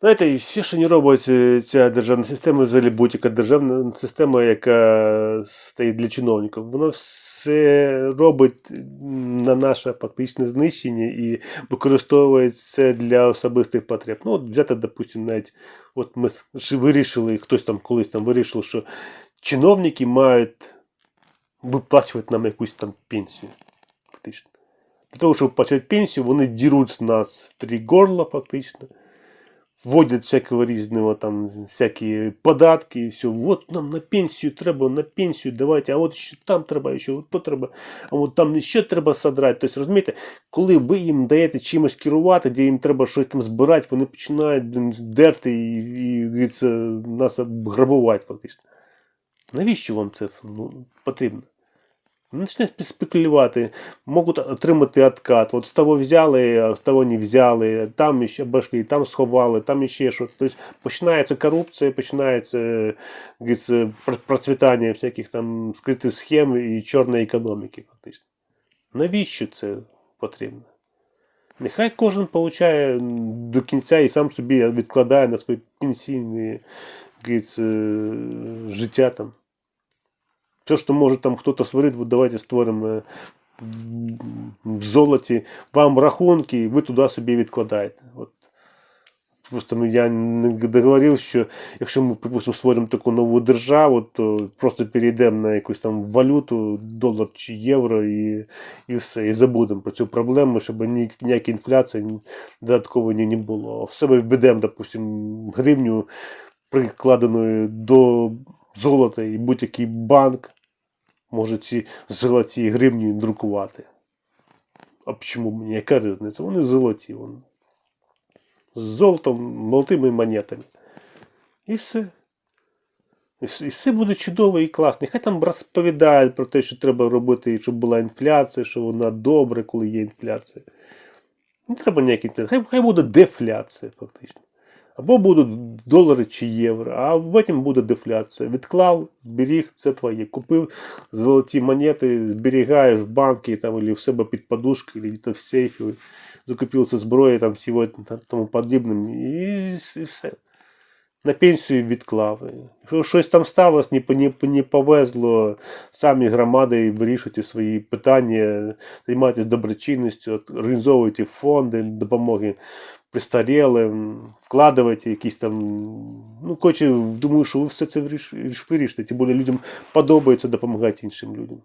Знаєте, все, що не робить е, ця державна система, взагалі будь-яка державна система, яка стоїть для чиновників, вона все робить на наше фактичне знищення і використовує це для особистих потреб. Ну, от взяти, допустимо, навіть от ми вирішили, хтось там колись там вирішив, що чиновники мають виплачувати нам якусь там пенсію. Фактично. Для того, щоб почати пенсію, вони діруть нас в три горла, фактично. Вводять всякого різного там, всякі податки і все. От нам на пенсію треба, на пенсію давайте, а от ще там треба, ще от то треба, а от там ще треба содрати. Тобто, розумієте, коли ви їм даєте чимось керувати, де їм треба щось там збирати, вони починають дерти і, і, говориться, нас грабувати фактично. Навіщо вам це ну, потрібно? Почне спекулювати, можуть отримати откат. От з того взяли, з того не взяли, там ще башки, там сховали, там ще щось. Тобто починається корупція, починається говориться, пр- процвітання всяких там скритих схем і чорної економіки, фактично. Навіщо це потрібно? Нехай кожен получає до кінця і сам собі відкладає на своє пенсійне говориться, життя там. Все, что может там кто-то сварить, вот давайте створимо е, в золоті вам рахунки, ви туди собі відкладаєте. От. Просто ну, я не договорив, що якщо ми, припустимо, створимо таку нову державу, то просто перейдемо на якусь там валюту, долар чи євро, і, і все. І забудемо про цю проблему, щоб ні, ніякі інфляції ні- додаткової не було. В себе введемо, допустимо, гривню прикладеною до золота, і будь-який банк може ці золоті гривні друкувати. А чому мені? Яка різниця? Вони золоті. Вони. З золотом, золотими монетами. І все. І все буде чудово і класно. Нехай там розповідають про те, що треба робити, щоб була інфляція, що вона добре, коли є інфляція. Не треба ніякої інфляції. Хай, хай буде дефляція, фактично. Або будуть долари чи євро, а потім буде дефляція. Відклав, зберіг, це твоє. Купив золоті монети, зберігаєш в банки там, або в себе під подушкою, або в сейфі, закупився зброєю, там всього тому подібним, і, і все. На пенсію відклав. Якщо щось там сталося, не, не, не повезло, самі громади вирішуйте свої питання, займайтесь доброчинністю, організовуйте фонди допомоги престарілим, вкладувати якісь там. Ну, коротше, думаю, що ви все це вирішите. Тим більше людям подобається допомагати іншим людям.